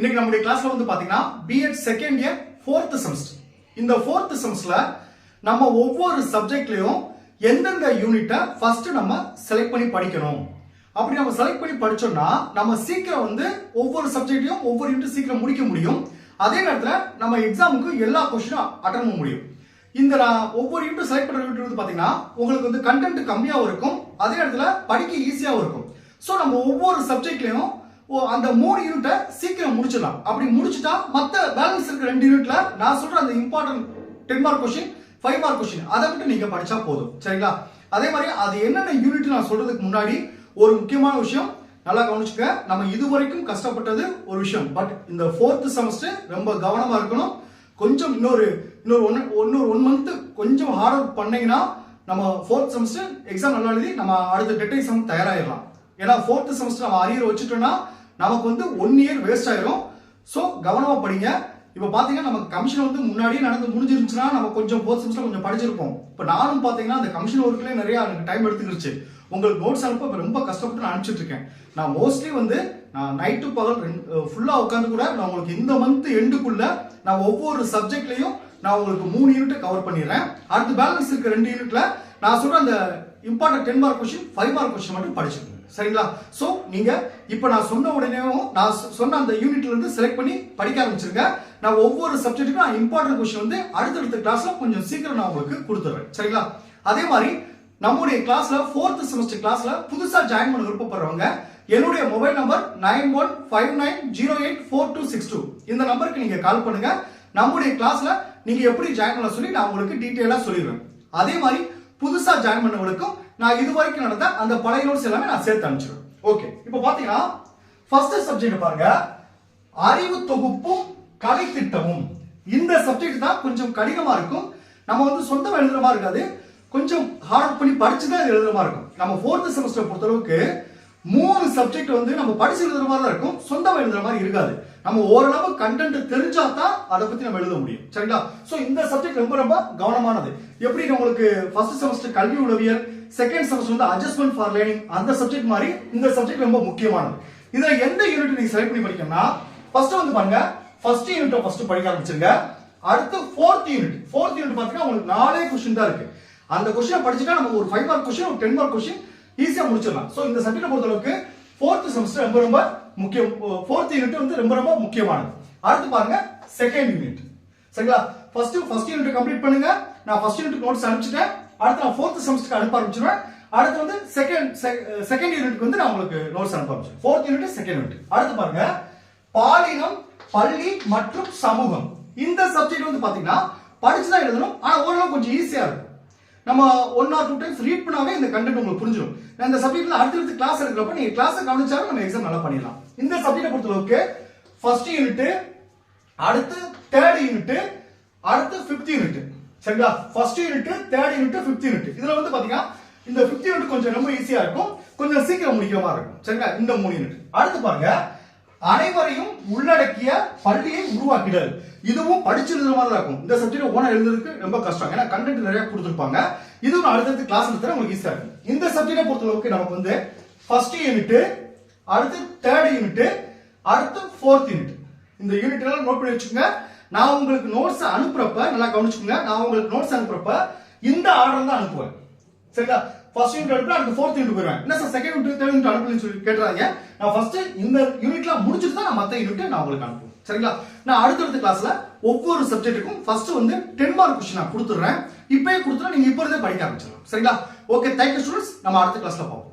இன்னைக்கு நம்முடைய கிளாஸ்ல வந்து பாத்தீங்கன்னா B Ed second year fourth semester இந்த ஃபோர்த் செமஸ்டர்ல நம்ம ஒவ்வொரு சப்ஜெக்ட்லயும் எந்தெந்த யூனிட்டை ஃபர்ஸ்ட் நம்ம செலக்ட் பண்ணி படிக்கணும். அப்படி நம்ம செலக்ட் பண்ணி படிச்சோம்னா நம்ம சீக்கிரம் வந்து ஒவ்வொரு சப்ஜெக்ட்டையும் ஒவ்வொரு யூனிட் சீக்கிரம் முடிக்க முடியும். அதே நேரத்தில் நம்ம எக்ஸாமுக்கு எல்லா கொஸ்டினும் அட்டன் பண்ண முடியும். இந்த நான் ஒவ்வொரு யூனிட் செலக்ட் பண்ற யூனிட் வந்து பாத்தீங்கன்னா உங்களுக்கு வந்து கண்டென்ட் கம்மியாகவும் இருக்கும். அதே நேரத்தில் படிக்க ஈஸியாகவும் இருக்கும். ஸோ நம்ம ஒவ்வொரு சப்ஜெக்ட்லையும் அந்த மூணு யூனிட்டை சீக்கிரம் முடிச்சிடலாம். அப்படி முடிச்சுட்டா மற்ற பேலன்ஸ் இருக்கிற ரெண்டு யூனிட்ல நான் சொல்ற அந்த important ten mark question five mark question அதை மட்டும் நீங்க படிச்சா போதும். சரிங்களா? அதே மாதிரி அது என்னென்ன யூனிட் நான் சொல்றதுக்கு முன்னாடி ஒரு முக்கியமான விஷயம் நல்லா கவனிச்சுக்க நம்ம இதுவரைக்கும் கஷ்டப்பட்டது ஒரு விஷயம். பட் இந்த ஃபோர்த் செமஸ்டர் ரொம்ப கவனமா இருக்கணும். கொஞ்சம் இன்னொரு இன்னொரு ஒன் இன்னொரு ஒன் மந்த் கொஞ்சம் ஹார்ட் ஒர்க் பண்ணீங்கன்னா நம்ம ஃபோர்த் செமஸ்டர் எக்ஸாம் நல்லா எழுதி நம்ம அடுத்த டெட் எக்ஸாம் தயாராகிடலாம் ஏன்னா ஃபோர்த் செமஸ்டர் நம்ம அரியர் வச்சுட்டோம்னா நமக்கு வந்து ஒன் இயர் வேஸ்ட் ஆயிரும். ஸோ கவனமாக படிங்க. இப்போ பார்த்தீங்கன்னா நமக்கு கமிஷன் வந்து முன்னாடியே நடந்து முடிஞ்சிருந்துச்சுன்னா நம்ம கொஞ்சம் போர்ட் செமஸ்டர் கொஞ்சம் படிச்சிருப்போம். இப்போ நானும் பார்த்தீங்கன்னா அந்த கமிஷன் ஒர்க்லேயே நிறைய எனக்கு டைம் எடுத்துக்கிடுச்சு உங்களுக்கு நோட்ஸ் அனுப்ப ரொம்ப கஷ்டப்பட்டு நான் அனுப்பிச்சிட்டு இருக்கேன். நான் மோஸ்ட்லி வந்து நான் நைட்டு பகல் ஃபுல்லாக உட்காந்து கூட நான் உங்களுக்கு இந்த மந்த் எண்டுக்குள்ள நான் ஒவ்வொரு சப்ஜெக்ட்லையும் நான் உங்களுக்கு மூணு யூனிட் கவர் பண்ணிடுறேன். அடுத்து பேலன்ஸ் இருக்க ரெண்டு யூனிட்ல நான் சொல்ற அந்த important ten mark question five mark question மட்டும் படிச்சுக்கோங்க சரிங்களா? ஸோ நீங்க இப்ப நான் சொன்ன உடனேவும் நான் சொ- சொன்ன அந்த யூனிட்ல இருந்து செலக்ட் பண்ணி படிக்க ஆரம்பிச்சிருங்க. நான் ஒவ்வொரு சப்ஜெக்ட்டுக்கும் நான் இம்பார்ட்டன்ட் கொஸ்டின் வந்து அடுத்தடுத்த கிளாஸ்ல கொஞ்சம் சீக்கிரம் நான் உங்களுக்கு கொடுத்துறேன். சரிங்களா? அதே மாதிரி நம்முடைய கிளாஸ்ல ஃபோர்த் செமஸ்டர் கிளாஸ்ல புதுசா ஜாயின் பண்ண விருப்பப்படுறவங்க என்னுடைய mobile number nine one five nine zero eight four two six two இந்த நம்பருக்கு நீங்க கால் பண்ணுங்க. நம்முடைய கிளாஸ்ல நீங்க எப்படி ஜாயின் பண்ண சொல்லி நான் உங்களுக்கு டீட்டெயிலா சொல்லிடுவேன் அதே மாதிரி புதுசா ஜாயின் பண்ணவங்களுக்கும் நான் இது வரைக்கும் நடந்த அந்த பழைய நோட்ஸ் எல்லாமே நான் சேர்த்து அனுப்பிச்சிடுவேன் ஓகே இப்போ பாத்தீங்கன்னா ஃபர்ஸ்ட் சப்ஜெக்ட் பாருங்க. அறிவு தொகுப்பும் கலை திட்டமும். இந்த சப்ஜெக்ட் தான் கொஞ்சம் கடினமா இருக்கும். நம்ம வந்து சொந்தமா எழுதுற மாதிரி இருக்காது. கொஞ்சம் ஹார்ட் பண்ணி படிச்சு தான் எழுதுற மாதிரி இருக்கும். நம்ம ஃபோர்த் செமஸ்டர் பொறுத்தளவுக்கு மூணு சப்ஜெக்ட் வந்து நம்ம படிச்சு எழுதுற மாதிரி தான் இருக்கும். சொந்தமா எழுதுற மாதிரி இருக்காது. நம்ம ஓரளவு கண்டென்ட் தெரிஞ்சா தான் அதை பத்தி நம்ம எழுத முடியும். சரிங்களா? சோ இந்த சப்ஜெக்ட் ரொம்ப ரொம்ப கவனமானது. எப்படி உங்களுக்கு ஃபர்ஸ்ட் செமஸ்டர் கல்வி உளவியல் செகண்ட் செமஸ்டர் வந்து அட்ஜஸ்ட்மெண்ட் ஃபார் லேர்னிங் அந்த சப்ஜெக்ட் மாதிரி இந்த சப்ஜெக்ட் ரொம்ப முக்கியமானது. இதுல எந்த யூனிட் நீங்க செலக்ட் பண்ணி படிக்கணும்னா ஃபர்ஸ்ட் வந்து பாருங்க ஃபர்ஸ்ட் யூனிட் ஃபர்ஸ்ட் படிக்க ஆரம்பிச்சிருங்க. அடுத்து ஃபோர்த் யூனிட் ஃபோர்த் யூனிட் பாத்தீங்கன்னா உங்களுக்கு நாலே கொஸ்டின் தான் இருக்கு. அந்த கொஸ்டினை படிச்சுட்டா நம்ம ஒரு ஃபைவ் மார்க் கொஸ்டின் ஒரு டென் மார்க் கொஸ்டின் ஈஸியாக முடிச்சிடலாம். ஸோ இந்த சப்ஜெக்ட் பொறுத்த அளவுக்கு ஃபோர்த் செமஸ்டர் ரொம்ப ரொம்ப முக்கியம். ஃபோர்த் யூனிட் வந்து ரொம்ப ரொம்ப முக்கியமானது. அடுத்து பாருங்க செகண்ட் யூனிட் சரிங்களா? ஃபர்ஸ்ட் ஃபர்ஸ்ட் யூனிட் கம்ப்ளீட் பண்ணுங்க. நான் ஃபர்ஸ்ட் யூனிட் நோட்ஸ் அனுப்பிச்சிட்டேன். அடுத்து நான் ஃபோர்த் செமஸ்டருக்கு அனுப்ப ஆரம்பிச்சிருவேன். அடுத்து வந்து செகண்ட் செகண்ட் யூனிட்க்கு வந்து நான் உங்களுக்கு நோட்ஸ் அனுப்ப ஆரம்பிச்சேன் ஃபோர்த் யூனிட் செகண்ட் யூனிட் அடுத்து பாருங்க பாலினம் பள்ளி மற்றும் சமூகம். இந்த சப்ஜெக்ட் வந்து பாத்தீங்கன்னா படிச்சுதான் எழுதணும். ஆனா ஓரளவு கொஞ்சம் ஈஸியா இருக்கும். நம்ம one or two times read பண்ணாவே இந்த கண்டென்ட் உங்களுக்கு புரிஞ்சிடும் நான் இந்த சப்ஜெக்ட்ல அடுத்தடுத்து கிளாஸ் எடுக்கிறப்ப நீங்க கிளாஸ் கவனிச்சாலும் நம்ம எக்ஸாம் நல்லா பண்ணிடலாம். இந்த சப்ஜெக்ட்டை பொறுத்தளவுக்கு ஃபர்ஸ்ட் யூனிட் அடுத்து தேர்ட் யூனிட் அடுத்து ஃபிஃப்த் யூனிட் சரிங்களா? First unit third unit fifth unit இதுல வந்து பாத்தீங்கன்னா இந்த ஃபிஃப்த் யூனிட் கொஞ்சம் ரொம்ப ஈஸியா இருக்கும். கொஞ்சம் சீக்கிரம் முடிக்கிற மாதிரி இருக்கும். சரிங்களா? இந்த மூணு யூனிட் அடுத்து பாருங்க அனைவரையும் உள்ளடக்கிய பள்ளியை உருவாக்கிடல். இதுவும் படிச்சு எழுதுற மாதிரி தான் இருக்கும். இந்த சப்ஜெக்ட் ஓனா எழுதுறதுக்கு ரொம்ப கஷ்டம். ஏன்னா கண்டென்ட் நிறைய கொடுத்துருப்பாங்க. இதுவும் நான் அடுத்தடுத்து கிளாஸ் எடுத்தா உங்களுக்கு ஈஸியா இருக்கும். இந்த சப்ஜெக்டை பொறுத்தளவுக்கு நமக்கு வந்து ஃபர்ஸ்ட் யூனிட் அடுத்து தேர்ட் யூனிட் அடுத்து ஃபோர்த் யூனிட் இந்த யூனிட் எல்லாம் நோட் பண்ணி வச்சுக்கோங்க. நான் உங்களுக்கு நோட்ஸ் அனுப்புறப்ப நல்லா கவனிச்சுக்கோங்க. நான் உங்களுக்கு நோட்ஸ் அனுப்புறப்ப இந்த ஆர்டர் தான் அனுப்புவேன். சரிங்களா? ஃபர்ஸ்ட் யூனிட் அனுப்பி அடுத்து ஃபோர்த் யூனிட் போயிருவேன் என்ன sir second unit third unit அனுப்பலன்னு சொல்லி கேட்டுறாங்க நான் ஃபர்ஸ்ட் இந்த யூனிட்லாம் முடிச்சுட்டு தான் நான் மற்ற யூனிட் நான் உங்களுக்கு அனுப்புவேன் சரிங்களா? நான் அடுத்தடுத்த கிளாஸ்ல ஒவ்வொரு சப்ஜெக்ட்டுக்கும் ஃபர்ஸ்ட் வந்து டென் மார்க் கொஸ்டின் நான் கொடுத்துறேன் இப்பயே கொடுத்துட்டா நீங்க இப்போ இருந்தே படிக்க ஆரம்பிச்சிடலாம். சரிங்களா? ஓகே தேங்க்யூ ஸ்டூடெண்ட்ஸ் நம்ம அடுத்த கிளாஸ்ல பார்ப்போம்.